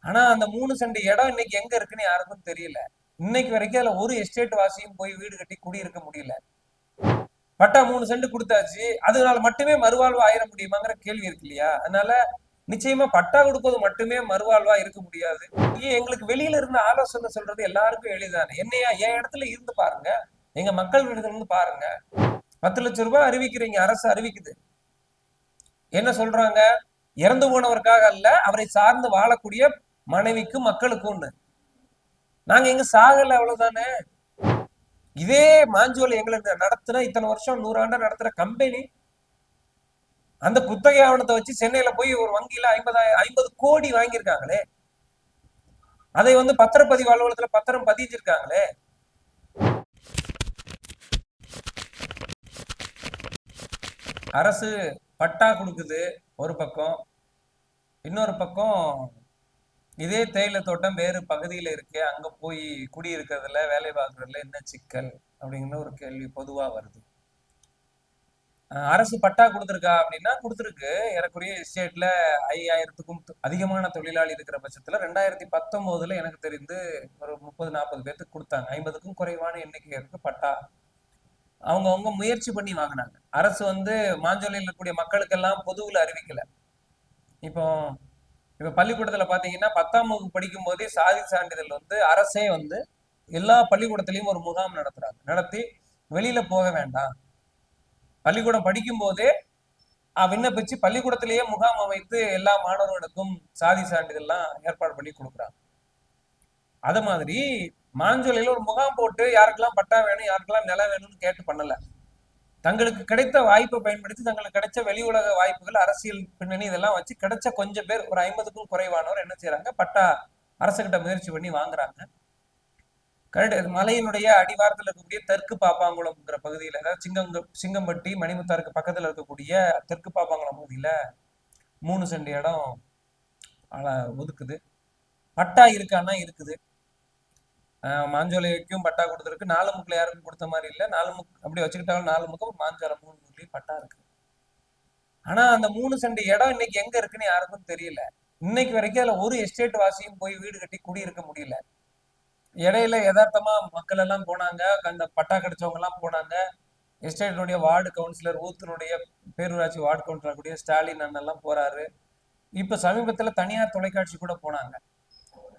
ஆனா அந்த மூணு சென்ட் இடம் இன்னைக்கு எங்க இருக்குன்னு யாருக்கும் தெரியல. இன்னைக்கு வரைக்கும் அதுல ஒரு எஸ்டேட் வாசியும் போய் வீடு கட்டி குடியிருக்க முடியல. பட்டா மூணு சென்ட் கொடுத்தாச்சு. அதனால மட்டுமே மறுவாழ்வு ஆயிட முடியுமாங்கிற கேள்வி இருக்கு இல்லையா? அதனால நிச்சயமா பட்டா கொடுப்பது மட்டுமே மறுவாழ்வா இருக்க முடியாது. ஏன் எங்களுக்கு வெளியில இருந்து ஆலோசனை சொல்றது எல்லாருக்கும் எளிதானே. என்னையா என் இடத்துல இருந்து பாருங்க. எங்க மக்கள் வீடுல இருந்து பாருங்க. பத்து லட்சம் ரூபாய் அறிவிக்கிறீங்க அரசு அறிவிக்குது. என்ன சொல்றாங்க? இறந்து போனவருக்காக அல்ல அவரை சார்ந்து வாழக்கூடிய மனைவிக்கும் மக்களுக்கும் நாங்க எங்க சாகல அவ்வளவுதானே? இதே மாஞ்சோலை எங்களை நடத்துன இத்தனை வருஷம் நூறாண்டா நடத்துற கம்பெனி அந்த குத்தகை ஆவணத்தை வச்சு சென்னையில போய் ஒரு வங்கியில ஐம்பதாயிரம் ஐம்பது கோடி வாங்கியிருக்காங்களே. அதை வந்து பத்திரப்பதிவு அலுவலகத்துல பத்திரம் பதிஞ்சிருக்காங்களே. அரசு பட்டா கொடுக்குது ஒரு பக்கம் இன்னொரு பக்கம் இதே தேயிலை தோட்டம் வேறு பகுதியில இருக்கு அங்க போய் குடியிருக்கிறதுல வேலை பார்க்கறதுல என்ன சிக்கல் அப்படிங்கிற ஒரு கேள்வி பொதுவா வருது. அரசு பட்டா கொடுத்துருக்கா அப்படின்னா கொடுத்துருக்கு. எனக்குரிய எஸ்டேட்ல ஐயாயிரத்துக்கும் அதிகமான தொழிலாளி இருக்கிற பட்சத்துல ரெண்டாயிரத்தி பத்தொன்பதுல எனக்கு தெரிந்து ஒரு முப்பது நாற்பது பேர்த்துக்கு கொடுத்தாங்க. ஐம்பதுக்கும் குறைவான எண்ணிக்கைக்கு பட்டா. அவங்கவங்க முயற்சி பண்ணி வாங்கினாங்க. அரசு வந்து மாஞ்சோலையில் இருக்கக்கூடிய மக்களுக்கெல்லாம் பொதுவில் அறிவிக்கல. இப்போ இப்ப பள்ளிக்கூடத்துல பாத்தீங்கன்னா பத்தாம் வகுப்பு படிக்கும் போதே சாதி சான்றிதழ் வந்து அரசே வந்து எல்லா பள்ளிக்கூடத்திலையும் ஒரு முகாம் நடத்துறாங்க. நடத்தி வெளியில போக வேண்டாம். பள்ளிக்கூடம் படிக்கும் போதே விண்ணப்பிச்சு பள்ளிக்கூடத்திலேயே முகாம் அமைத்து எல்லா மாணவர்களுக்கும் சாதி சான்றிதழ்லாம் ஏற்பாடு பண்ணி கொடுக்குறாங்க. அத மாதிரி மாஞ்சோலையில ஒரு முகாம் போட்டு யாருக்கெல்லாம் பட்டா வேணும் யாருக்கெல்லாம் நிலம் வேணும்னு கேட்டு பண்ணல. தங்களுக்கு கிடைத்த வாய்ப்பை பயன்படுத்தி தங்களுக்கு கிடைச்ச வெளி உலக வாய்ப்புகள் அரசியல் பின்னணி இதெல்லாம் வச்சு கிடைச்ச கொஞ்சம் பேர் ஒரு ஐம்பதுக்கும் குறைவானவர் என்ன செய்யறாங்க பட்டா அரசுகிட்ட முயற்சி பண்ணி வாங்குறாங்க. கரெக்ட் மலையினுடைய அடிவாரத்தில் இருக்கக்கூடிய தெற்கு பாப்பாங்குளம்ங்கிற பகுதியில் அதாவது சிங்கம் சிங்கம்பட்டி மணிமுத்தாருக்கு பக்கத்துல இருக்கக்கூடிய தெற்கு பாப்பாங்குளம் பகுதியில மூணு சென்ட் இடம் ஒதுக்குது. பட்டா இருக்கான்னா இருக்குது. மாஞ்சோலைக்கும் பட்டா கொடுத்துருக்கு. நாலு முக்கில் யாருக்கும் கொடுத்த மாதிரி இல்லை. நாலு முக் அப்படி வச்சுக்கிட்டாலும் நாலு முக்கம் மாஞ்சோலை மூணு முக்கிலையும் பட்டா இருக்கு. ஆனா அந்த மூணு சென்ட் இடம் இன்னைக்கு எங்க இருக்குன்னு யாருக்கும் தெரியல. இன்னைக்கு வரைக்கும் அதுல ஒரு எஸ்டேட் வாசியும் போய் வீடு கட்டி குடியிருக்க முடியல. இடையில யதார்த்தமா மக்கள் எல்லாம் போனாங்க. அந்த பட்டா கிடைச்சவங்க எல்லாம் போனாங்க. எஸ்டேட்டினுடைய வார்டு கவுன்சிலர் ஊத்தினுடைய பேரூராட்சி வார்டு கவுன்சிலர் கூடிய ஸ்டாலின் அண்ணன் எல்லாம் போறாரு. இப்ப சமீபத்துல தனியார் தொலைக்காட்சி கூட போனாங்க.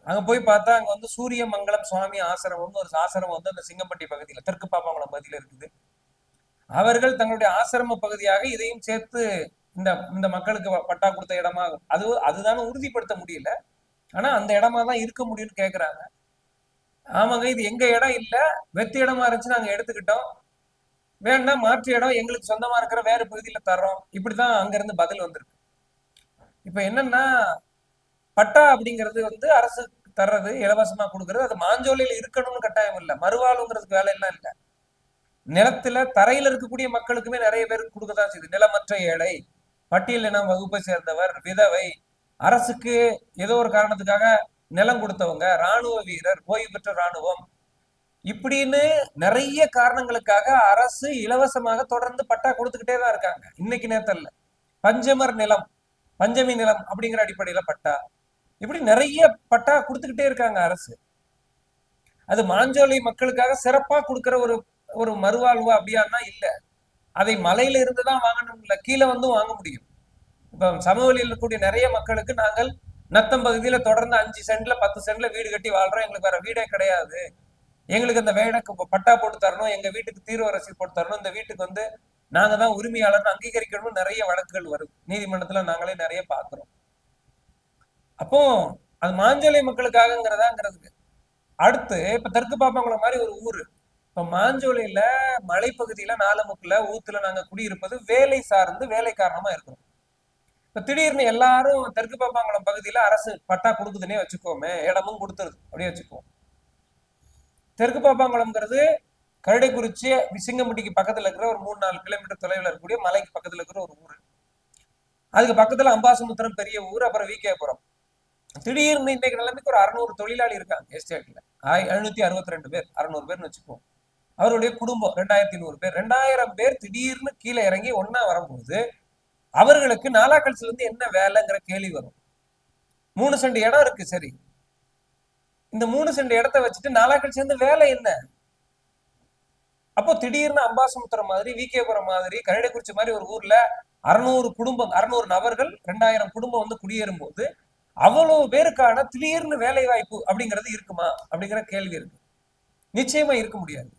அங்க போய் பார்த்தா அங்க வந்து சூரியமங்கலம் சுவாமி ஆசிரமம்னு ஒரு ஆசிரமம் வந்து அந்த சிங்கம்பட்டி பகுதியில தெற்கு பாப்பாங்குளம் பகுதியில இருக்குது. அவர்கள் தங்களுடைய ஆசிரம பகுதியாக இதையும் சேர்த்து இந்த இந்த மக்களுக்கு பட்டா கொடுத்த இடமா அது அதுதானே உறுதிப்படுத்த முடியல. ஆனா அந்த இடமா தான் இருக்க முடியும்னு கேக்குறாங்க. ஆமாங்க இது எங்க இடம் இல்ல வெத்து இடமா இருந்துச்சு நாங்க எடுத்துக்கிட்டோம். வேணா மாற்று இடம் எங்களுக்கு சொந்தமா இருக்கிற வேற பகுதியில தர்றோம். இப்படிதான் அங்க இருந்து பதில் வந்திருக்கு. இப்ப என்னன்னா பட்டா அப்படிங்கிறது வந்து அரசு தர்றது இலவசமா கொடுக்கறது அது மாஞ்சோலையில இருக்கணும்னு கட்டாயம் இல்ல. மறுவாழ்வுங்கிறதுக்கு வேலை எல்லாம் இல்ல. நிலத்துல தரையில இருக்கக்கூடிய மக்களுக்குமே நிறைய பேருக்கு கொடுக்கதான் செய்யுது. நிலமற்ற ஏழை பட்டியலின வகுப்பை சேர்ந்தவர் விதவை அரசுக்கு ஏதோ ஒரு காரணத்துக்காக நிலம் கொடுத்தவங்க ராணுவ வீரர் ஓய்வு பெற்ற ராணுவம் இப்படின்னு நிறைய காரணங்களுக்காக அரசு இலவசமாக தொடர்ந்து பட்டா கொடுத்துக்கிட்டே தான் இருக்காங்க. இன்னைக்கு நேரத்தில் பஞ்சமர் நிலம் பஞ்சமி நிலம் அப்படிங்கிற அடிப்படையில பட்டா. இப்படி நிறைய பட்டா கொடுத்துக்கிட்டே இருக்காங்க அரசு. அது மாஞ்சோலை மக்களுக்காக சிறப்பா கொடுக்கிற ஒரு ஒரு மறுவாழ்வு அப்படியான்னா இல்ல. அதை மலையில இருந்து தான் வாங்கணும் இல்ல கீழே வந்தும் வாங்க முடியும். இப்ப சமவெளியில் இருக்கக்கூடிய நிறைய மக்களுக்கு நாங்கள் நத்தம் பகுதியில தொடர்ந்து அஞ்சு சென்ட்ல பத்து சென்ட்ல வீடு கட்டி வாழ்றோம். எங்களுக்கு வேற வீடே கிடையாது. எங்களுக்கு அந்த வேடக்கு பட்டா போட்டு தரணும். எங்க வீட்டுக்கு தீர்வு ரசீது போட்டு தரணும். இந்த வீட்டுக்கு வந்து நாங்க தான் உரிமையாளர்னு அங்கீகரிக்கணும்னு நிறைய வழக்குகள் வரும். நீதிமன்றத்துல நாங்களே நிறைய பாக்குறோம். அப்போ அது மாஞ்சோலை மக்களுக்காகங்கிறதாங்கிறதுக்கு. அடுத்து இப்ப தெற்கு பாப்பாங்குளம் மாதிரி ஒரு ஊரு. இப்ப மாஞ்சோலையில மலைப்பகுதியில நாலமுக்குல ஊத்துல நாங்க குடியிருப்பது வேலை சார்ந்து வேலை காரணமா இருக்கிறோம் இப்ப திடீர்னு எல்லாரும் தெற்கு பாப்பாங்குளம் பகுதியில அரசு பட்டா கொடுக்குதுன்னே வச்சுக்கோமே இடமும் கொடுத்துருது. அப்படியே வச்சுக்குவோம். தெற்கு பாப்பாங்குளம்ங்கிறது கரடைக்குறிச்சி சிங்கம்பட்டிக்கு பக்கத்துல இருக்கிற ஒரு மூணு நாலு கிலோமீட்டர் தொலைவில் இருக்கக்கூடிய மலைக்கு பக்கத்துல இருக்கிற ஒரு ஊர். அதுக்கு பக்கத்துல அம்பாசமுத்திரம் பெரிய ஊர் அப்புறம் விகேபுரம் திடீர்னு இன்னைக்கு நிலைமைக்கு ஒரு அறுநூறு தொழிலாளி இருக்காங்க எஸ்டேட்ல. எழுநூத்தி அறுபத்தி ரெண்டு பேர் அறுநூறு பேர்னு வச்சுக்குவோம். அவருடைய குடும்பம் ரெண்டாயிரத்தி நூறு பேர். ரெண்டாயிரம் பேர் திடீர்னு கீழே இறங்கி ஒன்னா வரும்போது அவர்களுக்கு நாலாக்கல்ஸ்ல இருந்து என்ன வேலைங்கிற கேள்வி வரும். மூணு செண்டு இடம் இருக்கு சரி. இந்த மூணு செண்டு இடத்த வச்சுட்டு நாலாக்கள் சேர்ந்து வேலை என்ன? அப்போ திடீர்னு அம்பாசமுத்திரம் மாதிரி விகேபுரம் மாதிரி கரடிக்குறிச்சி மாதிரி ஒரு ஊர்ல அறுநூறு குடும்பம் அறுநூறு நபர்கள் ரெண்டாயிரம் குடும்பம் வந்து குடியேறும் போது அவ்வளவு பேருக்கான திடீர்னு வேலை வாய்ப்பு அப்படிங்கிறது இருக்குமா? அப்படிங்கிற கேள்வி இருக்கு. நிச்சயமா இருக்க முடியாது.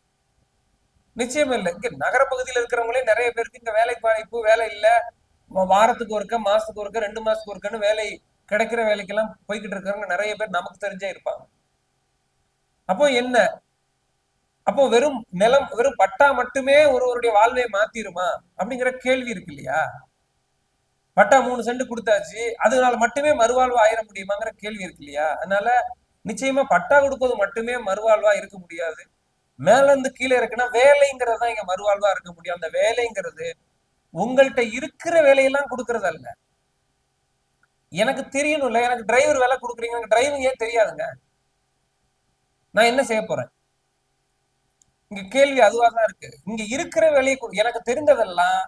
நிச்சயமா இல்லை. இங்க நகரப்பகுதியில் இருக்கிறவங்களே நிறைய பேருக்கு இங்க வேலை வாய்ப்பு வேலை இல்ல. வாரத்துக்கு ஒருக்க மாசத்துக்கு ஒருக்க ரெண்டு மாசத்துக்கு ஒருக்கன்னு வேலை கிடைக்கிற வேலைக்கெல்லாம் போய்கிட்டு இருக்கிறவங்க நிறைய பேர் நமக்கு தெரிஞ்சே இருப்பாங்க. அப்போ என்ன? அப்போ வெறும் நிலம் வெறும் பட்டா மட்டுமே ஒருவருடைய வாழ்வை மாத்திருமா? அப்படிங்கிற கேள்வி இருக்கு இல்லையா? பட்டா மூணு சென்ட் கொடுத்தாச்சு. அதனால மட்டுமே மறுவாழ்வு ஆயிட முடியுமாங்கிற கேள்வி இருக்கு இல்லையா? அதனால நிச்சயமா பட்டா கொடுப்பது மட்டுமே மறுவாழ்வா இருக்க முடியாது. மேல இருந்து கீழே இருக்குன்னா வேலைங்கிறது தான் இங்க மறுவாழ்வா இருக்க முடியும். அந்த வேலைங்கிறது உங்கள்கிட்ட இருக்கிற வேலையெல்லாம் கொடுக்கறது அல்ல. எனக்கு தெரியணும்ல எனக்கு டிரைவர் வேலை கொடுக்குறீங்க எனக்கு டிரைவிங் ஏன் தெரியாதுங்க? நான் என்ன செய்ய போறேன்? இங்க கேள்வி அதுவா தான் இருக்கு. இங்க இருக்கிற வேலையை எனக்கு தெரிந்ததெல்லாம்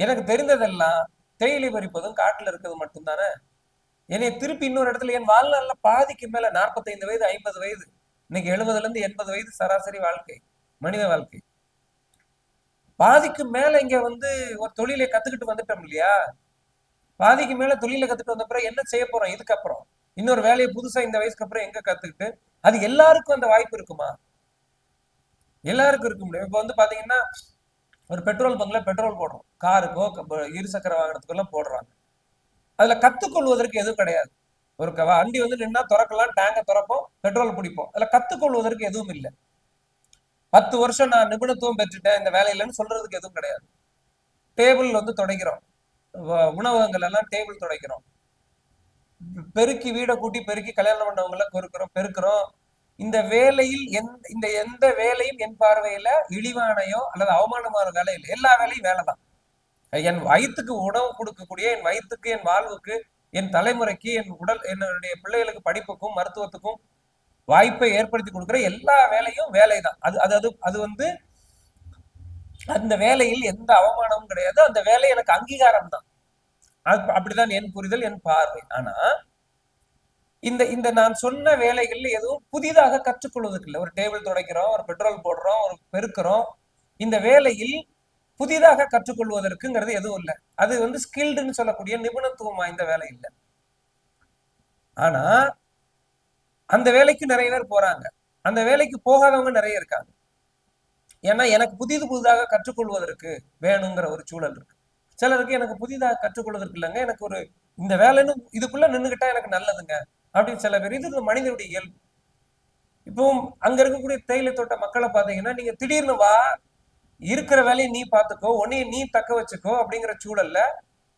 எனக்கு தெரிந்ததெல்லாம் தேயிலை பறிப்பதும் காட்டுல இருக்கிறது மட்டும்தானே? என்னை திருப்பி இன்னொரு இடத்துல என் வாழ்நாள்ல பாதிக்கு மேல நாற்பத்தைந்து வயது ஐம்பது வயது இன்னைக்கு எழுபதுல இருந்து எண்பது வயது சராசரி வாழ்க்கை மனித வாழ்க்கை. பாதிக்கு மேல இங்க வந்து ஒரு தொழிலை கத்துக்கிட்டு வந்துட்டோம் இல்லையா? பாதிக்கு மேல தொழிலை கத்துட்டு வந்த பிறகு என்ன செய்ய போறோம்? இதுக்கப்புறம். இன்னொரு வேலையை புதுசா இந்த வயசுக்கு அப்புறம் எங்க கத்துக்கிட்டு? அது எல்லாருக்கும் அந்த வாய்ப்பு இருக்குமா? எல்லாருக்கும் இருக்க முடியும். இப்ப வந்து பாத்தீங்கன்னா ஒரு பெட்ரோல் பங்கில் பெட்ரோல் போடுறோம். காருக்கோ இருசக்கர வாகனத்துக்கெல்லாம் போடுறாங்க. அதில் கற்றுக்கொள்வதற்கு எதுவும் கிடையாது. ஒரு வண்டி வந்து நின்னா திறக்கலாம் டேங்கை திறப்போம் பெட்ரோல் பிடிப்போம் அதில் கற்றுக்கொள்வதற்கு எதுவும் இல்லை. பத்து வருஷம் நான் நிபுணத்துவம் பெற்றுட்டேன் இந்த வேலையிலன்னு சொல்றதுக்கு எதுவும் கிடையாது. டேபிள் வந்து துடைக்கிறோம். உணவகங்கள் எல்லாம் டேபிள் துடைக்கிறோம். பெருக்கி வீடை கூட்டி பெருக்கி கல்யாணம் பண்ணவங்களை கொறுக்கிறோம் பெருக்கிறோம். இந்த வேலையில் இந்த எந்த வேலையும் என் பார்வையில இழிவானையோ அல்லது அவமானமான வேலை இல்லை. எல்லா வேலையும் வேலை தான். என் வயிற்றுக்கு உணவு கொடுக்கக்கூடிய என் வயிற்றுக்கு என் வாழ்வுக்கு என் தலைமுறைக்கு என் உடல் என்னுடைய பிள்ளைகளுக்கு படிப்புக்கும் மருத்துவத்துக்கும் வாய்ப்பை ஏற்படுத்தி கொடுக்குற எல்லா வேலையும் வேலை தான். அது அது அது அது வந்து அந்த வேலையில் எந்த அவமானமும் கிடையாது. அந்த வேலை எனக்கு அங்கீகாரம் தான். அப்படிதான் என் புரிதல் என் பார்வை. ஆனா இந்த இந்த நான் சொன்ன வேலைகள்ல எதுவும் புதிதாக கற்றுக்கொள்வதற்கு இல்லை ஒரு டேபிள் துடைக்கிறோம் ஒரு பெட்ரோல் போடுறோம் ஒரு பெருக்கிறோம். இந்த வேலையில் புதிதாக கற்றுக்கொள்வதற்குங்கிறது எதுவும் இல்லை. அது வந்து ஸ்கில்டுன்னு சொல்லக்கூடிய நிபுணத்துவம் வாய்ந்த வேலை இல்லை. ஆனா அந்த வேலைக்கு நிறைய பேர் போறாங்க. அந்த வேலைக்கு போகாதவங்க நிறைய இருக்காங்க. ஏன்னா எனக்கு புதிது புதிதாக கற்றுக்கொள்வதற்கு வேணுங்கிற ஒரு சூழல் இருக்கு. சிலருக்கு எனக்கு புதிதாக கற்றுக்கொள்வதற்கு இல்லைங்க. எனக்கு ஒரு இந்த வேலைன்னு இதுக்குள்ள நின்றுகிட்டா எனக்கு நல்லதுங்க. அப்படின்னு சில பேர் இது மனிதனுடைய இயல்பு. இப்போ அங்க இருக்கக்கூடிய தேயிலை தோட்ட மக்களை பாத்தீங்கன்னா நீங்க திடீர்னு வா இருக்கிற வேலையை நீ பார்த்துக்கோ உன்னைய நீ தக்க வச்சுக்கோ அப்படிங்கிற சூழல்ல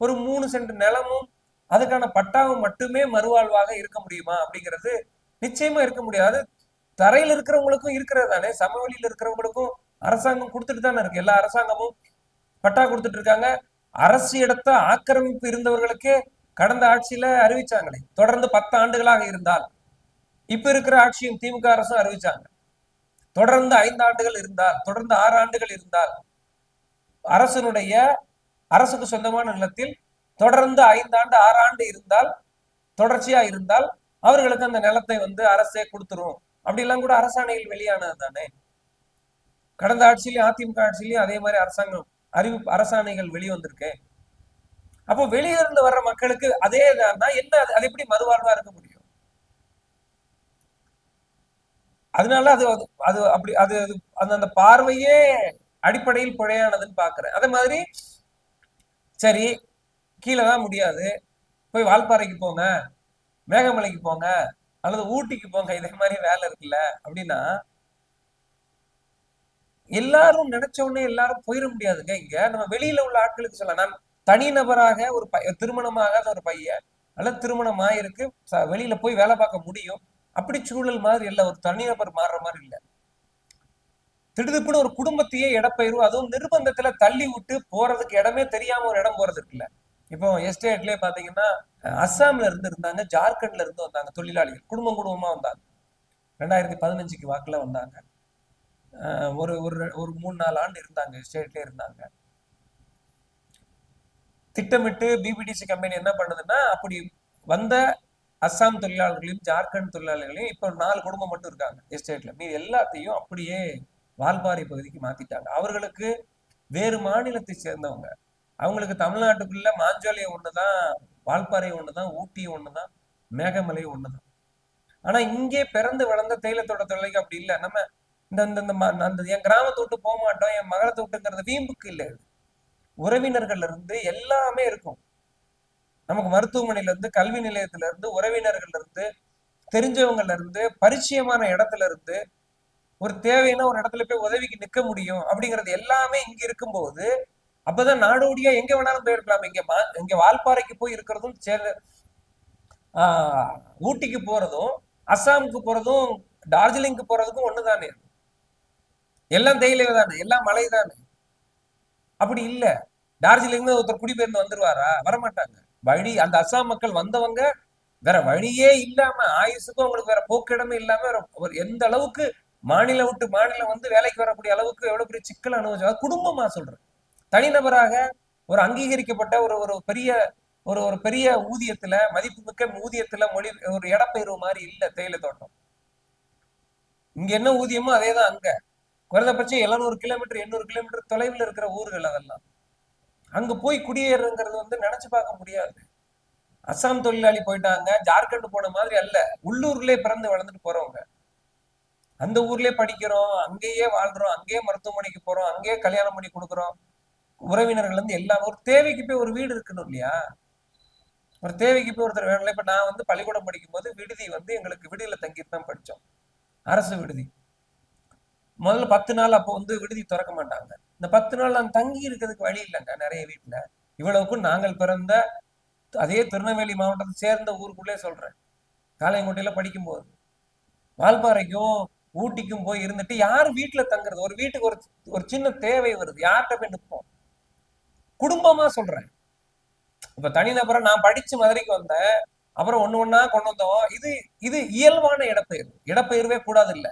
ஒரு மூணு சென்ட் நிலமும் அதுக்கான பட்டாவும் மட்டுமே மறுவாழ்வாக இருக்க முடியுமா அப்படிங்கிறது நிச்சயமா இருக்க முடியாது. தரையில் இருக்கிறவங்களுக்கும் இருக்கிறது தானே சமவெளியில் இருக்கிறவங்களுக்கும் அரசாங்கம் கொடுத்துட்டு தானே இருக்கு. எல்லா அரசாங்கமும் பட்டா கொடுத்துட்டு இருக்காங்க. அரசு இடத்த ஆக்கிரமிப்பு இருந்தவர்களுக்கே கடந்த ஆட்சியில அறிவிச்சாங்களே. தொடர்ந்து பத்து ஆண்டுகளாக இருந்தால் இப்ப இருக்கிற ஆட்சியும் திமுக அரசும் அறிவிச்சாங்க. தொடர்ந்து ஐந்து ஆண்டுகள் இருந்தால் தொடர்ந்து ஆறு ஆண்டுகள் இருந்தால் அரசனுடைய அரசுக்கு சொந்தமான நிலத்தில் தொடர்ந்து ஐந்தாண்டு ஆறு ஆண்டு இருந்தால் தொடர்ச்சியா இருந்தால் அவர்களுக்கு அந்த நிலத்தை வந்து அரசே கொடுத்துரும். அப்படி எல்லாம் கூட அரசாணைகள் வெளியானது தானே. கடந்த ஆட்சியிலையும் அதிமுக ஆட்சியிலையும் அதே மாதிரி அரசாங்கம் அறிவிப்பு அரசாணைகள் வெளிவந்திருக்கேன் அப்போ வெளியிலிருந்து இருந்து வர்ற மக்களுக்கு அதே என்ன அது எப்படி மறுவாழ்வா இருக்க முடியும்? அதனால அது அது அப்படி அது அந்த அந்த பார்வையே அடிப்படையில் பிழையானதுன்னு பாக்குறேன். அதே மாதிரி சரி கீழே தான் முடியாது. போய் வால்பாறைக்கு போங்க மேகமலைக்கு போங்க அல்லது ஊட்டிக்கு போங்க இதே மாதிரி வேலை இருக்குல்ல அப்படின்னா எல்லாரும் நினைச்ச உடனே எல்லாரும் போயிட முடியாதுங்க. இங்க நம்ம வெளியில உள்ள ஆட்களுக்கு சொல்லலாம். நான் தனிநபராக ஒரு திருமணமாகாத ஒரு பையன். அல்லது திருமணம் ஆயிருக்கு வெளியில போய் வேலை பார்க்க முடியும். அப்படி சூழல் மாதிரி இல்லை. ஒரு தனிநபர் மாறுற மாதிரி இல்லை. திடுதுப்புன்னு ஒரு குடும்பத்தையே இடப்பெயர்வு அதுவும் நிர்பந்தத்துல தள்ளி விட்டு போறதுக்கு இடமே தெரியாம ஒரு இடம் போறது இருக்குல்ல. இப்போ எஸ்டேட்லயே பாத்தீங்கன்னா அஸ்ஸாம்ல இருந்து இருந்தாங்க ஜார்க்கண்ட்ல இருந்து வந்தாங்க தொழிலாளிகள். குடும்பம் குடும்பமா வந்தாங்க. ரெண்டாயிரத்தி பதினஞ்சுக்கு வாக்குல வந்தாங்க. ஒரு ஒரு ஒரு மூணு நாலு ஆண்டு இருந்தாங்க எஸ்டேட்லயே இருந்தாங்க. திட்டமிட்டு பிபிடிசி கம்பெனி என்ன பண்ணுதுன்னா அப்படி வந்த அஸ்ஸாம் தொழிலாளர்களையும் ஜார்க்கண்ட் தொழிலாளர்களையும் இப்போ நாலு குடும்பம் மட்டும் இருக்காங்க எஸ்டேட்ல மீது எல்லாத்தையும் அப்படியே வால்பாறை பகுதிக்கு மாத்திட்டாங்க. அவர்களுக்கு வேறு மாநிலத்தை சேர்ந்தவங்க. அவங்களுக்கு தமிழ்நாட்டுக்குள்ள மாஞ்சோலை ஒண்ணுதான் வால்பாறை ஒண்ணுதான் ஊட்டி ஒண்ணுதான் மேகமலை ஒண்ணுதான். ஆனா இங்கே பிறந்து வளர்ந்த தேயிலத்தோட தொழிலைக்கு அப்படி இல்லை. நம்ம இந்த இந்த ம- அந்த என் கிராமத்தை விட்டு போக மாட்டோம் என் மகளத்தை விட்டுங்கிறது வீம்புக்கு இல்லை. உறவினர்கள்ல இருந்து எல்லாமே இருக்கும். நமக்கு மருத்துவமனையில இருந்து கல்வி நிலையத்துல இருந்து உறவினர்கள்ல இருந்து தெரிஞ்சவங்கல இருந்து பரிச்சயமான இடத்துல இருந்து ஒரு தேவைன்னா ஒரு இடத்துல போய் உதவிக்கு நிக்க முடியும் அப்படிங்கிறது எல்லாமே இங்க இருக்கும்போது அப்பதான் நாடோடியா எங்க வேணாலும் போயிருக்கலாம். இங்க மா- இங்க வால்பாறைக்கு போய் இருக்கிறதும் சேர ஆஹ் ஊட்டிக்கு போறதும் அஸ்ஸாமுக்கு போறதும் டார்ஜிலிங்க்கு போறதுக்கும் ஒண்ணுதானே? எல்லாம் தேயிலை தானே? எல்லாம் மலை தானே? அப்படி இல்ல. டார்ஜிலிங்ல ஒருத்தர் குடிபெயர்ந்து வந்துருவாரா? வரமாட்டாங்க. வழி அந்த அசாம் மக்கள் வந்தவங்க வேற வழியே இல்லாம ஆயுசுக்கும் அவங்களுக்கு வேற போக்கிடமே இல்லாம எந்த அளவுக்கு மாநிலம் விட்டு மாநிலம் வந்து வேலைக்கு வரக்கூடிய அளவுக்கு எவ்வளவு பெரிய சிக்கல் அனுபவிச்சு குடும்பமா சொல்றேன். தனிநபராக ஒரு அங்கீகரிக்கப்பட்ட ஒரு ஒரு பெரிய ஒரு ஒரு பெரிய ஊதியத்துல மதிப்புமிக்க ஊதியத்துல மொழி ஒரு இடப்பெயர்வு மாதிரி இல்ல தேயிலை தோட்டம். இங்க என்ன ஊதியமோ அதேதான் அங்க. குறைந்தபட்சம் எழுநூறு கிலோமீட்டர் எண்ணூறு கிலோமீட்டர் தொலைவில் இருக்கிற ஊர்கள் அதெல்லாம். அங்க போய் குடியேறுங்கிறது வந்து நினைச்சு பார்க்க முடியாது. அஸ்ஸாம் தொழிலாளி போயிட்டாங்க ஜார்க்கண்ட் போன மாதிரி அல்ல. உள்ளூர்லயே பிறந்து வளர்ந்துட்டு போறவங்க. அந்த ஊர்லயே படிக்கிறோம் அங்கேயே வாழ்றோம் அங்கேயே மருத்துவமனைக்கு போறோம் அங்கேயே கல்யாணம் பண்ணி கொடுக்குறோம். உறவினர்கள் வந்து எல்லாம் ஒரு தேவைக்கு போய் ஒரு வீடு இருக்கணும் இல்லையா? ஒரு தேவைக்கு போய் ஒருத்தர் வேணும் இப்ப நான் வந்து பள்ளிக்கூடம் படிக்கும்போது விடுதி வந்து எங்களுக்கு விடுதியில தங்கிட்டு தான் படித்தோம் அரசு விடுதி. முதல்ல பத்து நாள் அப்போ வந்து விடுதி திறக்க மாட்டாங்க. இந்த பத்து நாள் நான் தங்கி இருக்கிறதுக்கு வழி இல்லைங்க நிறைய வீட்டுல இவ்வளவுக்கும் நாங்கள் பிறந்த அதே திருநெல்வேலி மாவட்டத்தை சேர்ந்த ஊருக்குள்ளே சொல்றேன். காளையங்கோட்டையில படிக்கும்போது. வால்பாறைக்கும் ஊட்டிக்கும் போய் இருந்துட்டு யார் வீட்டுல தங்குறது? ஒரு வீட்டுக்கு ஒரு ஒரு சின்ன தேவை வருது. யார்கிட்ட போய் நிற்போம்? குடும்பமா சொல்றேன். இப்ப தனிநபரை நான் படிச்சு மதுரைக்கு வந்தேன். அப்புறம் ஒண்ணு ஒண்ணா கொண்டு வந்தோம். இது இது இயல்பான இடப்பெயர்வு. இடப்பெயர்வே கூடாது இல்ல.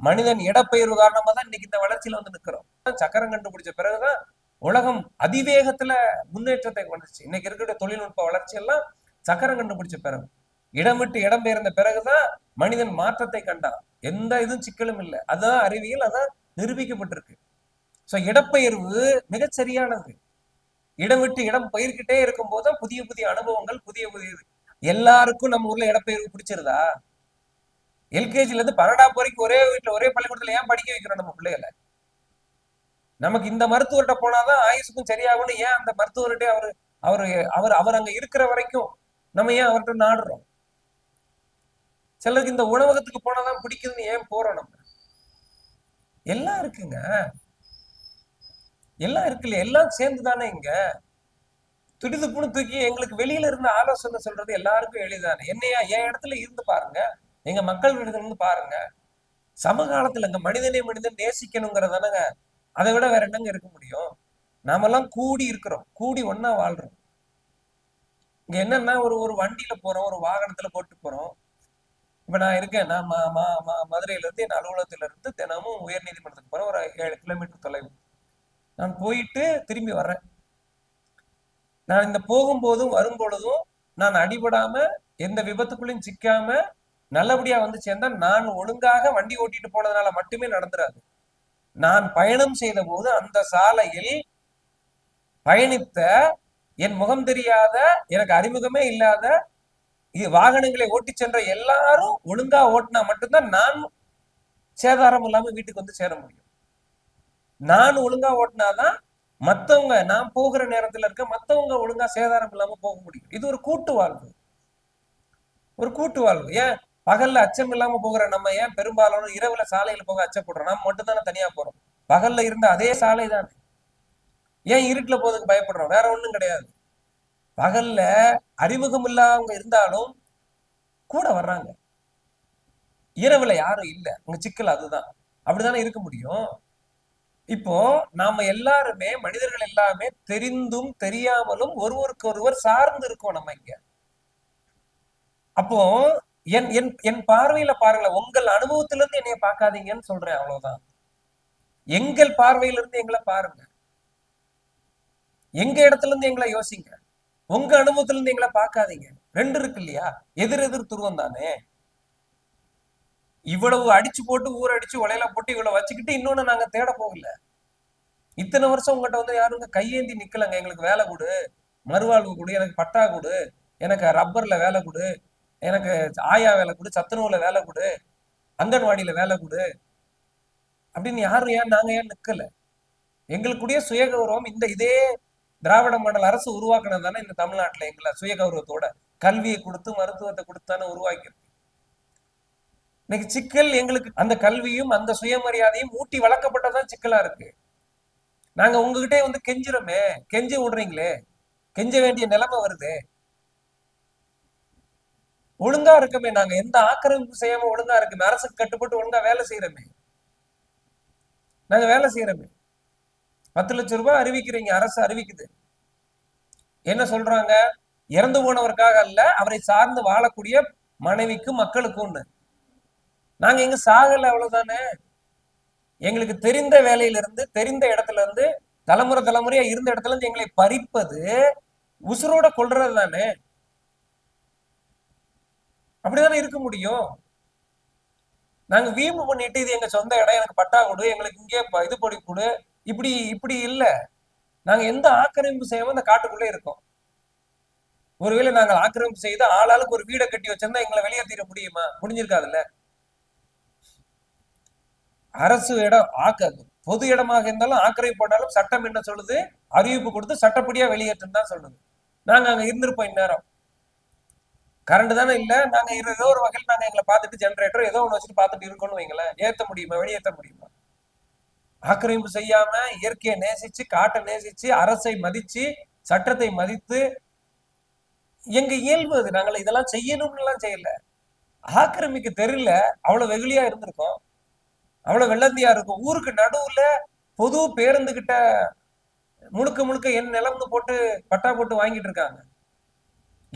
மனிதன் இடப்பெயர்வு காரணமா தான் இன்னைக்கு இந்த வளர்ச்சியில வந்து நிக்கிறோம் சக்கரம் கண்டுபிடிச்ச பிறகுதான் உலகம் அதிவேகத்துல முன்னேற்றத்தை வந்துச்சு இன்னைக்கு இருக்கிற தொழில்நுட்ப வளர்ச்சி எல்லாம் சக்கரம் கண்டுபிடிச்ச பிறகு இடம் விட்டு இடம் பெயர்ந்த பிறகுதான் மனிதன் மாற்றத்தை கண்டான். எந்த இதுவும் சிக்கலும் இல்லை. அதான் அறிவியல் அதான் நிரூபிக்கப்பட்டிருக்கு. சோ இடப்பெயர்வு மிகச்சரியானது. இடம் விட்டு இடம் பயிர்கிட்டே இருக்கும் போதுதான் புதிய புதிய அனுபவங்கள் புதிய புதிய எல்லாருக்கும் நம்ம ஊர்ல இடப்பெயர்வு பிடிச்சிருதா? எல்கேஜில இருந்து பன்னெண்டாம் வரைக்கும் ஒரே வீட்டுல ஒரே பள்ளிக்கூடத்துல ஏன் படிக்க வைக்கிறோம் நம்ம பிள்ளைகளை? நமக்கு இந்த மருத்துவர்கிட்ட போனாதான் ஆயுசுக்கும் சரியாகும்னு ஏன் அந்த மருத்துவர்கிட்ட அவரு அவரு அவர் அவர் அங்க இருக்கிற வரைக்கும் நம்ம ஏன் அவர்கிட்ட நாடுறோம்? சிலருக்கு இந்த உணவகத்துக்கு போனாதான் பிடிக்குதுன்னு ஏன் போறோம் நம்ம? எல்லாம் இருக்குங்க. எல்லாம் இருக்குல்ல எல்லாம் சேர்ந்து தானே இங்க? துடிதுப்புன்னு தூக்கி எங்களுக்கு வெளியில இருந்து ஆலோசனை சொல்றது எல்லாருக்கும் எளிதானே. என்னையா என் இடத்துல இருந்து பாருங்க. எங்க மக்கள் இடத்துல இருந்து பாருங்க. சமகாலத்துல இங்க மனிதனே மனிதன் நேசிக்கணுங்கிறதானங்க. அதை விட வேற என்னங்க இருக்க முடியும்? நாமெல்லாம் கூடி இருக்கிறோம். கூடி ஒண்ணா வாழ்றோம். இங்க என்னன்னா ஒரு ஒரு வண்டியில போறோம் ஒரு வாகனத்துல போட்டு போறோம். இப்ப நான் இருக்கேன். நான் மதுரையில இருந்து என் அலுவலகத்துல இருந்து தினமும் உயர் நீதிமன்றத்துக்கு போறேன். ஒரு ஏழு கிலோமீட்டர் தொலைவு. நான் போயிட்டு திரும்பி வர்றேன். நான் இந்த போகும்போதும் வரும்பொழுதும் நான் அடிபடாம எந்த விபத்துக்குள்ளயும் சிக்காம நல்லபடியா வந்து சேர்ந்தா நான் ஒழுங்காக வண்டி ஓட்டிட்டு போனதுனால மட்டுமே நடந்துராது நான் பயணம் செய்த போது அந்த சாலையில் பயணித்த என் முகம் தெரியாத எனக்கு அறிமுகமே இல்லாத வாகனங்களை ஓட்டி சென்ற எல்லாரும் ஒழுங்கா ஓட்டினா மட்டும்தான் நான் சேதாரம் இல்லாம வீட்டுக்கு வந்து சேர முடியும். நான் ஒழுங்கா ஓட்டினாதான் மத்தவங்க நான் போகிற நேரத்துல இருக்க மத்தவங்க ஒழுங்கா சேதாரம் இல்லாம போக முடியும். இது ஒரு கூட்டு வாழ்வு. ஒரு கூட்டு வாழ்வு. ஏன்? பகல்ல அச்சம் இல்லாம போகிற நம்ம ஏன் பெரும்பாலும் இரவுல சாலையில போக அச்சப்படுறோம்? நம்ம மட்டும் தானே தனியா போறோம். பகல்ல இருந்த அதே சாலை தான். ஏன் இருட்டுல போறதுக்கு பயப்படுறோம்? வேற ஒண்ணும் கிடையாது. பகல்ல அறிமுகம் இல்லாதவங்க இருந்தாலும் கூட வர்றாங்க. இரவுல யாரும் இல்ல. உங்க சிக்கல் அதுதான். அப்படிதானே இருக்க முடியும்? இப்போ நாம எல்லாருமே மனிதர்கள் எல்லாமே தெரிந்தும் தெரியாமலும் ஒருவருக்கு ஒருவர் சார்ந்து இருக்கோம் நம்ம இங்க. அப்போ என் என் என் பார்வையில பாருங்களேன் உங்கள் அனுபவத்துல இருந்து என்னைய பார்க்காதீங்கன்னு சொல்றேன் அவ்வளவுதான். எங்கள் பார்வையில இருந்து எங்களை பாருங்க. எங்க இடத்துல இருந்து எங்களை யோசிங்க. உங்க அனுபவத்துல இருந்து எங்களை பார்க்காதீங்க. ரெண்டு இருக்கு இல்லையா? எதிர் எதிர் துருவம் தானே. இவ்வளவு அடிச்சு போட்டு ஊர் அடிச்சு உலையில போட்டு இவ்வளவு வச்சுக்கிட்டு இன்னொன்னு நாங்க தேட போகல. இத்தனை வருஷம் உங்ககிட்ட வந்து யாரும் கையேந்தி நிக்கலங்க. எங்களுக்கு வேலை கொடு. மறுவாழ்வு கொடு. எனக்கு பட்டா கொடு. எனக்கு ரப்பர்ல வேலை கொடு. எனக்கு ஆயா வேலை கொடு சத்துணவுல வேலை கொடு அங்கன்வாடியில வேலை கொடு அப்படின்னு யாரும் ஏன் நாங்க ஏன் நிக்கல? எங்களுக்குடைய சுயகௌரவம் இந்த இதே திராவிட மாடல் அரசு உருவாக்கினது தானே இந்த தமிழ்நாட்டுல எங்களை சுயகௌரவத்தோட கல்வியை கொடுத்து மருத்துவத்தை கொடுத்து தானே உருவாக்கியிருக்கு. இன்னைக்கு சிக்கல் எங்களுக்கு அந்த கல்வியும் அந்த சுயமரியாதையும் ஊட்டி வளர்க்கப்பட்டதான் சிக்கலா இருக்கு. நாங்க உங்ககிட்டே வந்து கெஞ்சுறோமே கெஞ்சி விடுறீங்களே கெஞ்ச வேண்டிய நிலைமை வருது. ஒழுங்கா இருக்கமே. நாங்க எந்த ஆக்கிரமிப்பு செய்யாம ஒழுங்கா இருக்குமே. அரசுக்கு கட்டுப்பட்டு ஒழுங்கா வேலை செய்யறோமே. நாங்க வேலை செய்யறோமே. பத்து லட்சம் ரூபாய் அறிவிக்கிறீங்க. அரசு அறிவிக்குது. என்ன சொல்றாங்க? இறந்து போனவருக்காக அல்ல அவரை சார்ந்து வாழக்கூடிய மனைவிக்கும் மக்களுக்கும் நாங்க எங்க சாகல அவ்வளவுதானே? எங்களுக்கு தெரிந்த வேலையில இருந்து தெரிந்த இடத்துல இருந்து தலைமுறை தலைமுறையா இருந்த இடத்துல இருந்து எங்களை பறிப்பது உசுரோட கொள்றது தானே அப்படிதானே இருக்க முடியும்? நாங்க வீம்பு பண்ணிட்டு இது எங்க சொந்த இடம் எனக்கு பட்டா கொடு எங்களுக்கு இங்கே இது பொடி கொடு. இப்படி இப்படி இல்ல. நாங்க எந்த ஆக்கிரமிப்பு செய்யாம அந்த காட்டுக்குள்ளே இருக்கோம். ஒருவேளை நாங்கள் ஆக்கிரமிப்பு செய்து ஆளாளுக்கு ஒரு வீடை கட்டி வச்சிருந்தா எங்களை வெளியேற்றிட முடியுமா? முடிஞ்சிருக்காதுல்ல. அரசு இடம் ஆக்க பொது இடமாக இருந்தாலும் ஆக்கிரமிப்பு போட்டாலும் சட்டம் என்ன சொல்லுது? அறிவிப்பு கொடுத்து சட்டப்படியா வெளியேற்றும் தான் சொல்லுது. நாங்க அங்க இருந்திருப்போம் இந்நேரம். கரண்ட் தானே இல்ல. நாங்க ஏதோ ஒரு வகையில் நாங்க எங்களை பார்த்துட்டு ஜென்ரேட்டர் ஏதோ ஒன்று வச்சுட்டு பார்த்துட்டு இருக்கோம்னு வைங்களேன். ஏத்த முடியுமா? வெளியேற்ற முடியுமா? ஆக்கிரமிப்பு செய்யாம இயற்கையை நேசிச்சு காட்டை நேசிச்சு அரசை மதிச்சு சட்டத்தை மதித்து எங்க இயல்பு அது. நாங்கள் இதெல்லாம் செய்யணும்னு எல்லாம் செய்யல. ஆக்கிரமிக்க தெரியல. அவ்வளவு வெகுளியா இருந்திருக்கோம். அவ்வளவு வெள்ளந்தியா இருக்கும். ஊருக்கு நடுவுல பொது பேருந்து கிட்ட முழுக்க முழுக்க என் நிலம்னு போட்டு பட்டா போட்டு வாங்கிட்டு இருக்காங்க.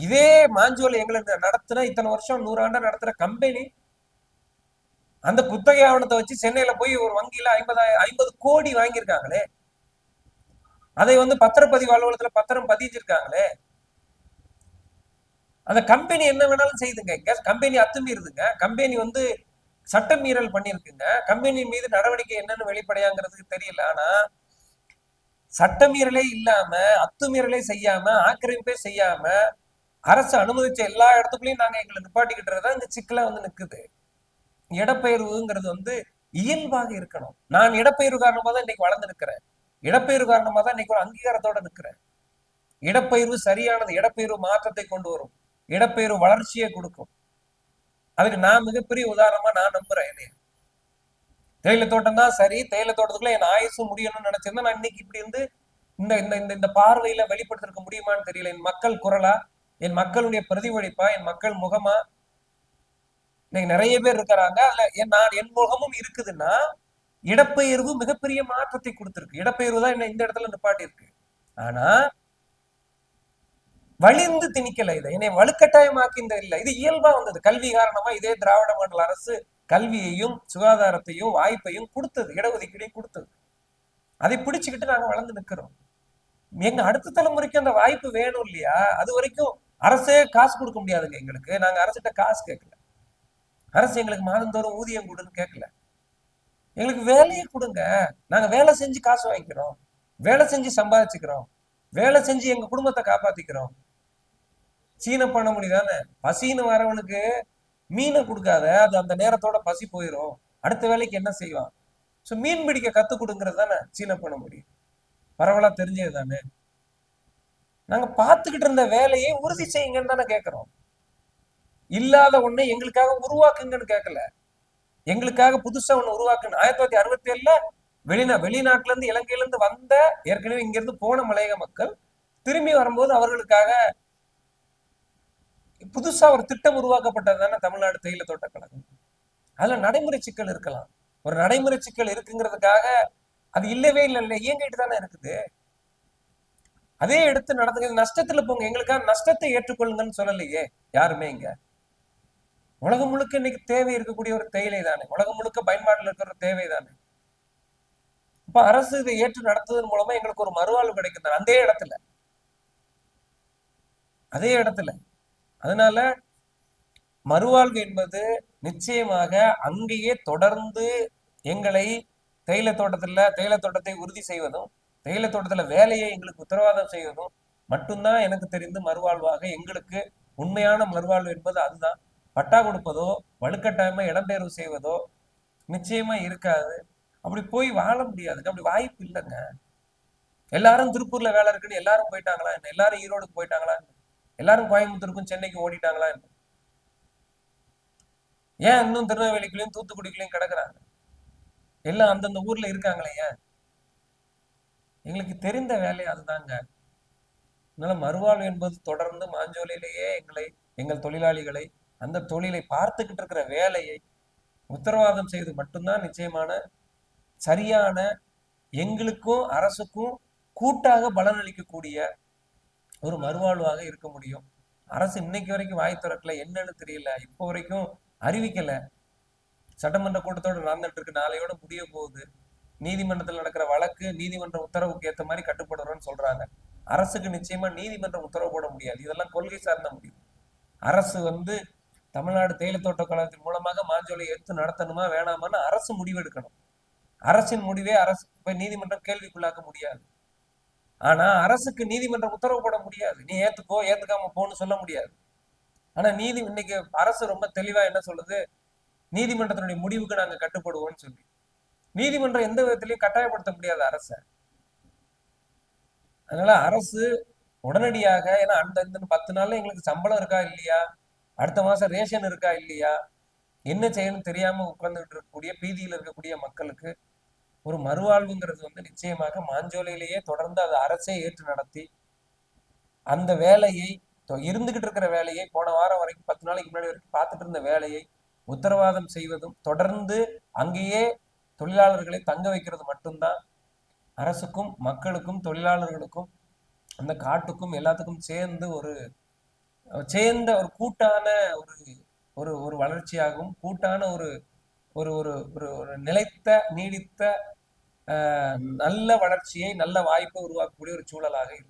இதே மாஞ்சோல எங்களை நடத்துன இத்தனை வருஷம் நூறாண்டா நடத்துற கம்பெனி அந்த குத்தகை ஆவணத்தை வச்சு சென்னையில போய் ஒரு வங்கியில ஐம்பதாயிரம் ஐம்பது கோடி வாங்கியிருக்காங்களே. அதை வந்து பத்திரப்பதிவு அலுவலகத்துல பத்திரம் பதிஞ்சிருக்காங்களே. அந்த கம்பெனி என்ன வேணாலும் செய்யுதுங்க இங்க கம்பெனி அத்துமீறுதுங்க. கம்பெனி வந்து சட்ட மீறல் பண்ணிருக்குங்க கம்பெனி மீது நடவடிக்கை என்னன்னு வெளிப்படையாங்கிறதுக்கு தெரியல. ஆனா சட்டமீறலே இல்லாம அத்துமீறலே செய்யாம ஆக்கிரமிப்பே செய்யாம அரசு அனுமதிச்ச எல்லா இடத்துக்குள்ளயும் நாங்க எங்களை நிப்பாட்டிக்கிட்டுறதா இந்த சிக்கலா வந்து நிக்குது. இடப்பெயர்வுங்கிறது வந்து இயல்பாக இருக்கணும். நான் இடப்பெயர்வு காரணமா தான் இன்னைக்கு வளர்ந்து நிற்கிறேன் இடப்பெயர்வு காரணமா தான் இன்னைக்கு ஒரு அங்கீகாரத்தோட நிற்கிறேன். இடப்பெயர்வு சரியானது இடப்பெயர்வு மாற்றத்தை கொண்டு வரும். இடப்பெயர்வு வளர்ச்சியை கொடுக்கும். அதுக்கு நான் மிகப்பெரிய உதாரணமா நான் நம்புறேன் என்னைய தேயிலை தோட்டம் தான் சரி தேயிலை தோட்டத்துக்குள்ள என் ஆயுசு முடியணும்னு நினைச்சிருந்தா நான் இன்னைக்கு இப்படி இருந்து இந்த இந்த இந்த இந்த பார்வையில வெளிப்படுத்திருக்க முடியுமான்னு தெரியல. என் மக்கள் குரலா என் மக்களுடைய பிரதிபலிப்பா என் மக்கள் முகமா? இன்னைக்கு நிறைய பேர் இருக்கிறாங்க. அதுல என் நான் என் முகமும் இருக்குதுன்னா இடப்பெயர்வு மிகப்பெரிய மாற்றத்தை கொடுத்துருக்கு. இடப்பெயர்வு தான் என்ன இந்த இடத்துல நிப்பாட்டி இருக்கு. ஆனா வலிந்து திணிக்கல இதை. என்னை வலுக்கட்டாயமாக்கி இந்த இல்லை இது இயல்பா வந்தது. கல்வி காரணமா இதே திராவிட மண்டல அரசு கல்வியையும் சுகாதாரத்தையும் வாய்ப்பையும் கொடுத்தது. இடஒதுக்கீடையும் கொடுத்தது. அதை பிடிச்சுக்கிட்டு நாங்க வளர்ந்து நிக்கிறோம் எங்க அடுத்த தலைமுறைக்கு அந்த வாய்ப்பு வேணும் இல்லையா? அது வரைக்கும் அரசே காசு கொடுக்க முடியாதுங்க எங்களுக்கு. நாங்க அரசிட்ட காசு கேட்கல. அரசு எங்களுக்கு மாதந்தோறும் ஊதியம் கொடுன்னு கேட்கல. எங்களுக்கு வேலையை கொடுங்க. நாங்க வேலை செஞ்சு காசு வாங்கிக்கிறோம். வேலை செஞ்சு சம்பாதிச்சுக்கிறோம். வேலை செஞ்சு எங்க குடும்பத்தை காப்பாத்திக்கிறோம். சீனை பண்ண முடியுதானே? பசின்னு வரவனுக்கு மீனை கொடுக்காத. அது அந்த நேரத்தோட பசி போயிடும் அடுத்த வேலைக்கு என்ன செய்வான்? ஸோ மீன் பிடிக்க கத்து கொடுங்கிறது தானே சீன பண்ண முடியும். பரவலா தெரிஞ்சது தானே நாங்க பார்த்துக்கிட்டு இருந்த வேலையை உறுதி செய்யுங்கன்னு தானே கேட்கிறோம் இல்லாத ஒண்ணை எங்களுக்காக உருவாக்குங்கன்னு கேட்கல எங்களுக்காக புதுசா ஒண்ணு உருவாக்குன்னு ஆயிரத்தி தொள்ளாயிரத்தி அறுபத்தி ஏழுல வெளிநா வெளிநாட்டுல இருந்து இலங்கையில இருந்து வந்த ஏற்கனவே இங்க இருந்து போன மலையக மக்கள் திரும்பி வரும்போது அவர்களுக்காக புதுசா ஒரு திட்டம் உருவாக்கப்பட்டது தானே தமிழ்நாடு தேயிலை தோட்டக்கழகம் அதுல நடைமுறை சிக்கல் இருக்கலாம். ஒரு நடைமுறை சிக்கல் இருக்குங்கிறதுக்காக அது இல்லவே இல்லை இல்லை இயங்கிட்டு தானே இருக்குது. அதே எடுத்து நடத்துங்க. நஷ்டத்துல போங்க. எங்களுக்காக நஷ்டத்தை ஏற்றுக்கொள்ளுங்கன்னு சொல்லலையே. யாருமே இங்க? உலகம் முழுக்க இன்னைக்கு தேவை இருக்கக்கூடிய ஒரு தேயிலை தானே. உலகம் முழுக்க பயன்பாட்டில் இருக்கிற ஒரு தேவை தானே. இப்ப அரசு இதை ஏற்று நடத்துவதன் மூலமா எங்களுக்கு ஒரு மறுவாழ்வு கிடைக்கும் தானே. அதே இடத்துல. அதே இடத்துல. அதனால மறுவாழ்வு என்பது நிச்சயமாக அங்கேயே தொடர்ந்து எங்களை தேயிலை தோட்டத்துல தேயிலை தோட்டத்தை உறுதி செய்வதும் தேயிலை தோட்டத்துல வேலையை எங்களுக்கு உத்தரவாதம் செய்வதும் மட்டும்தான் எனக்கு தெரிந்து மறுவாழ்வாக எங்களுக்கு உண்மையான மறுவாழ்வு என்பது அதுதான். பட்டா கொடுப்பதோ வலுக்கட்டாயமா இடம்பெயர்வு செய்வதோ நிச்சயமா இருக்காது. அப்படி போய் வாழ முடியாதுங்க. அப்படி வாய்ப்பு இல்லைங்க. எல்லாரும் திருப்பூர்ல வேலை இருக்குன்னு எல்லாரும் போயிட்டாங்களா என்ன? எல்லாரும் ஈரோடுக்கு போயிட்டாங்களா எல்லாரும் கோயம்புத்தூருக்கும் சென்னைக்கும் ஓடிட்டாங்களா என்ன? ஏன் இன்னும் திருநெல்வேலிக்குள்ளயும் தூத்துக்குடிக்குள்ளேயும் கிடக்குறாங்க? எல்லாம் அந்தந்த ஊர்ல இருக்காங்களே ஏன்? எங்களுக்கு தெரிந்த வேலை அதுதாங்க. அதனால மறுவாழ்வு என்பது தொடர்ந்து மாஞ்சோலையிலேயே எங்களை எங்கள் தொழிலாளிகளை அந்த தொழிலை பார்த்துக்கிட்டு இருக்கிற வேலையை உத்தரவாதம் செய்து மட்டும்தான் நிச்சயமான சரியான எங்களுக்கும் அரசுக்கும் கூட்டாக பலனளிக்கக்கூடிய ஒரு மறுவாழ்வாக இருக்க முடியும். அரசு இன்னைக்கு வரைக்கும் வாய் திறக்கல என்னன்னு தெரியல இப்போ வரைக்கும் அறிவிக்கல. சட்டமன்ற கூட்டத்தோட நடந்துட்டு இருக்கு நாளையோட முடிய போகுது. நீதிமன்றத்தில் நடக்கிற வழக்கு நீதிமன்ற உத்தரவுக்கு ஏத்த மாதிரி கட்டுப்படுறோம்னு சொல்றாங்க. அரசுக்கு நிச்சயமா நீதிமன்றம் உத்தரவு போட முடியாது. இதெல்லாம் கொள்கை சார்ந்த முடிவு. அரசு வந்து தமிழ்நாடு தேயிலை தோட்ட கழகத்தின் மூலமாக மாஞ்சோலை எடுத்து நடத்தணுமா வேணாமான்னு அரசு முடிவெடுக்கணும். அரசின் முடிவே அரசு போய் நீதிமன்றம் கேள்விக்குள்ளாக்க முடியாது. ஆனா அரசுக்கு நீதிமன்றம் உத்தரவு போட முடியாது. நீ ஏத்துக்கோ ஏத்துக்காம போன்னு சொல்ல முடியாது. ஆனா நீதி இன்னைக்கு அரசு ரொம்ப தெளிவா என்ன சொல்லுது? நீதிமன்றத்தினுடைய முடிவுக்கு நாங்க கட்டுப்படுவோம்னு சொல்லி. நீதிமன்றம் எந்த விதத்திலையும் கட்டாயப்படுத்த முடியாது அரச. அதனால அரசு உடனடியாக ஏன்னா அந்த இந்த பத்து நாள்ல எங்களுக்கு சம்பளம் இருக்கா இல்லையா? அடுத்த மாசம் ரேஷன் இருக்கா இல்லையா? என்ன செய்யணும் தெரியாம உட்கார்ந்துட்டு இருக்கக்கூடிய பீதியில் இருக்கக்கூடிய மக்களுக்கு ஒரு மறுவாழ்வுங்கிறது வந்து நிச்சயமாக மாஞ்சோலையிலேயே தொடர்ந்து அது அரசே ஏற்று நடத்தி அந்த வேலையை இருந்துகிட்டு இருக்கிற வேலையை போன வாரம் வரைக்கும் பத்து நாளைக்கு முன்னாடி வரைக்கும் பார்த்துட்டு இருந்த வேலையை உத்தரவாதம் செய்வதும் தொடர்ந்து அங்கேயே தொழிலாளர்களை தங்க வைக்கிறது மட்டும்தான். அரசுக்கும் மக்களுக்கும் தொழிலாளர்களுக்கும் அந்த காட்டுக்கும் எல்லாத்துக்கும் சேர்ந்து ஒரு சேர்ந்த ஒரு கூட்டான ஒரு ஒரு ஒரு வளர்ச்சியாகவும் கூட்டான ஒரு ஒரு ஒரு ஒரு ஒரு நிலைத்த நீடித்த நல்ல வளர்ச்சியை நல்ல வாய்ப்பை உருவாக்கக்கூடிய ஒரு சூழலாக இருக்கும்.